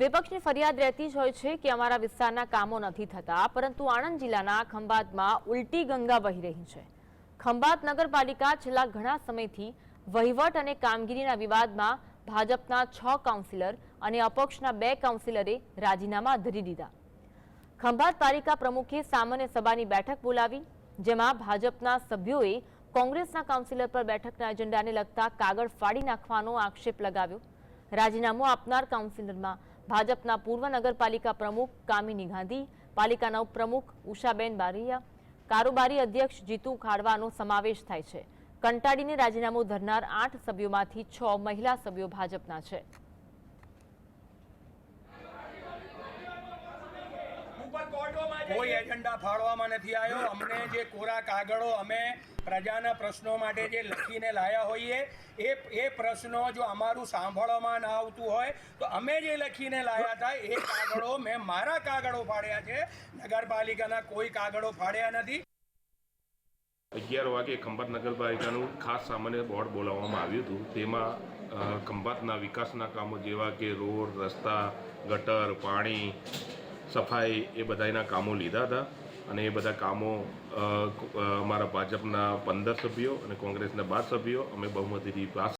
વિપક્ષની ફરિયાદ રહેતી જ હોય છે કે અમારા વિસ્તારના કામો નથી થતા, પરંતુ આણંદ જિલ્લાના ખંભાતમાં ઉલટી ગંગા વહી રહી છે. ખંભાત નગરપાલિકા છેલ્લા ઘણા સમયથી વહીવટ અને કામગીરીના વિવાદમાં ભાજપના છ કાઉન્સિલર અને અપક્ષના બે કાઉન્સિલરે રાજીનામા ધરી દીધા. ખંભાત પાલિકા પ્રમુખે સામાન્ય સભાની બેઠક બોલાવી, જેમાં ભાજપના સભ્યોએ કોંગ્રેસના કાઉન્સિલર પર બેઠકના એજન્ડાને લગતા કાગળ ફાડી નાખવાનો આક્ષેપ લગાવ્યો. રાજીનામું આપનાર કાઉન્સિલરમાં ભાજપના પૂર્વ નગરપાલિકા પ્રમુખ કામિની ગાંધી, પાલિકાના ઉપપ્રમુખ ઉષાબેન બારૈયા, કારોબારી અધ્યક્ષ જીતુ ખાડવાનો સમાવેશ થાય છે. કંટાળીને રાજીનામું ધરનાર આઠ સભ્યોમાંથી છ મહિલા સભ્યો ભાજપના છે. કોઈ એજન્ડા ફાળવામાં નથી આવ્યો. અમને જે કોરા કાગળો અમે પ્રજાના પ્રશ્નો માટે જે લખીને લાયા હોઈએ, એ એ પ્રશ્નો જો અમારું સાંભળવામાં ના આવતું હોય, તો અમે જે લખીને લાયા હતા, એ કાગળો મેં મારા કાગળો ફાડ્યા છે. નગરપાલિકાના કોઈ કાગળો ફાડ્યા નથી. અગિયાર વાગે ખંભાત નગરપાલિકાનું ખાસ સામાન્ય બોર્ડ બોલાવવામાં આવ્યું હતું. તેમાં ખંભાતના વિકાસના કામો જેવા કે રોડ, રસ્તા, ગટર, પાણી સફાઈ એ બધાના કામો લીધા હતા અને એ બધા કામો અમારા ભાજપના પંદર સભ્યો અને કોંગ્રેસના બાર સભ્યો, અમે બહુમતીથી પાસ